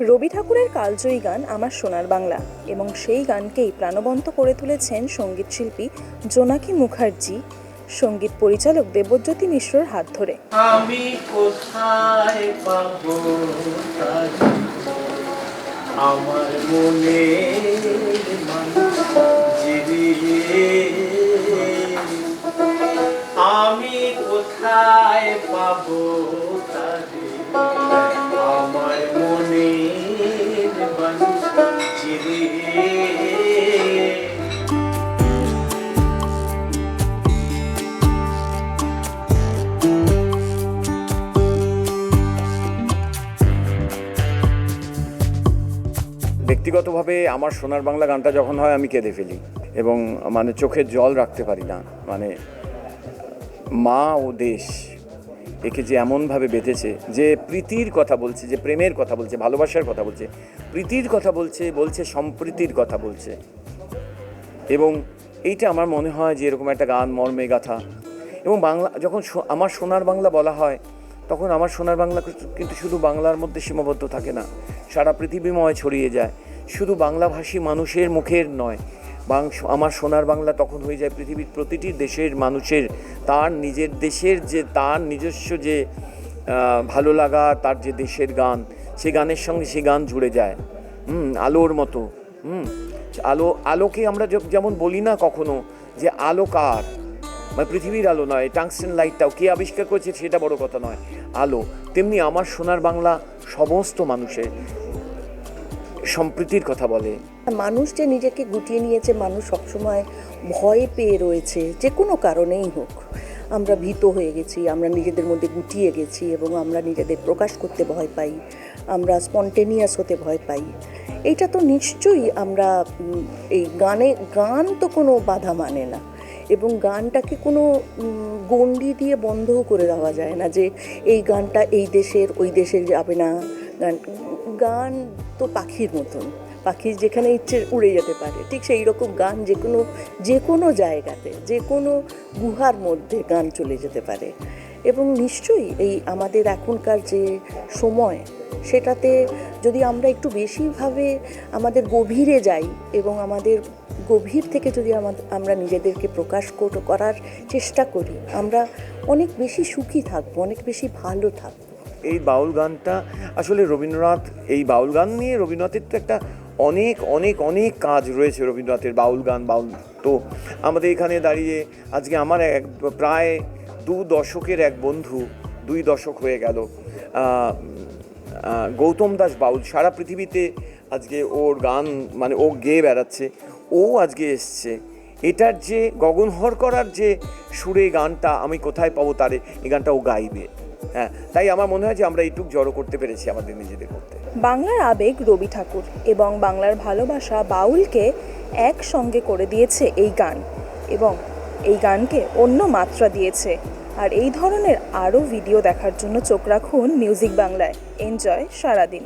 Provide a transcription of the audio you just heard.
রবি ঠাকুরের কালজয়ী গান আমার সোনার বাংলা এবং সেই গানকেই প্রাণবন্ত করে তুলেছেন সংগীত শিল্পী জোনাকি মুখার্জি, সংগীত পরিচালক দেবজ্যোতি মিশ্রর হাত ধরে। আমি কোথায় পাবো আমার মনে কোথায় পাবো আমার মনে ব্যক্তিগতভাবে আমার সোনার বাংলা গানটা যখন হয় আমি কেঁদে ফেলি এবং মানে চোখের জল রাখতে পারি না। মানে মা ও দেশ একে যে এমনভাবে বেঁধেছে, যে প্রীতির কথা বলছে, যে প্রেমের কথা বলছে, ভালোবাসার কথা বলছে, প্রীতির কথা বলছে বলছে সম্প্রীতির কথা বলছে। এবং এইটা আমার মনে হয় যে এরকম একটা গান, মর্মে গাথা। এবং বাংলা, যখন আমার সোনার বাংলা বলা হয়, তখন আমার সোনার বাংলা কিন্তু শুধু বাংলার মধ্যে সীমাবদ্ধ থাকে না। সারা পৃথিবীময় ছড়িয়ে যায়। শুধু বাংলাভাষী মানুষের মুখের নয় বাং আমার সোনার বাংলা তখন হয়ে যায় পৃথিবীর প্রতিটি দেশের মানুষের, তার নিজের দেশের যে, তার নিজস্ব যে ভালো লাগা, তার যে দেশের গান, সে গানের সঙ্গে সে গান জুড়ে যায়। হুম, আলোর মতো। হুম, আলো, আলোকে আমরা যেমন বলি না কখনো যে আলো কার? মানে পৃথিবীর আলো নয়, টাংস্টেন লাইটটাও কে আবিষ্কার করেছে সেটা বড় কথা নয়। আলো, তেমনি আমার সোনার বাংলা সমস্ত মানুষের। সম্প্রীতির কথা বলে। মানুষ যে নিজেকে গুটিয়ে নিয়েছে, মানুষ সবসময় ভয় পেয়ে রয়েছে, যে কোনো কারণেই হোক। আমরা ভীত হয়ে গেছি, আমরা নিজেদের মধ্যে গুটিয়ে গেছি এবং আমরা নিজেদের প্রকাশ করতে ভয় পাই, আমরা স্পন্টেনিয়াস হতে ভয় পাই। এইটা তো নিশ্চয়ই আমরা এই গানে, গান তো কোনো বাধা মানে না এবং গানটাকে কোনো গণ্ডি দিয়ে বন্ধও করে দেওয়া যায় না যে এই গানটা এই দেশের, ওই দেশের যাবে না। গান গান তো পাখির মতন। পাখি যেখানে ইচ্ছে উড়ে যেতে পারে, ঠিক সেই রকম গান যে কোনো যে কোনো জায়গাতে যে কোনো গুহার মধ্যে গান চলে যেতে পারে। এবং নিশ্চয়ই এই আমাদের এখনকার যে সময়, সেটাতে যদি আমরা একটু বেশিভাবে আমাদের গভীরে যাই এবং আমাদের গভীর থেকে যদি আমাদের আমরা নিজেদেরকে প্রকাশ কর- করার চেষ্টা করি, আমরা অনেক বেশি সুখী থাকব, অনেক বেশি ভালো থাকব। এই বাউল গানটা আসলে রবীন্দ্রনাথ, এই বাউল গান নিয়ে রবীন্দ্রনাথের তো একটা অনেক অনেক অনেক কাজ রয়েছে রবীন্দ্রনাথের বাউল গান, বাউল তো আমাদের এখানে দাঁড়িয়ে আজকে আমার এক, প্রায় দু দশকের এক বন্ধু, দুই দশক হয়ে গেল গৌতম দাস বাউল, সারা পৃথিবীতে আজকে ওর গান মানে ও গেয়ে বেড়াচ্ছে, ও আজকে এসছে। এটার যে গগনহর করার যে সুরে গানটা আমি কোথায় পাবো তারে, এই গানটা ও গাইবে। হ্যাঁ তাই আমার মনে হয় যে আমরা এইটুক জড়ো করতে পেরেছি আমাদের নিজেদের করতে বাংলার আবেগ রবি ঠাকুর এবং বাংলার ভালোবাসা বাউলকে একসঙ্গে করে দিয়েছে এই গান এবং এই গানকে অন্য মাত্রা দিয়েছে। আর এই ধরনের আরও ভিডিও দেখার জন্য চোখ রাখুন মিউজিক বাংলায়। এনজয় সারাদিন।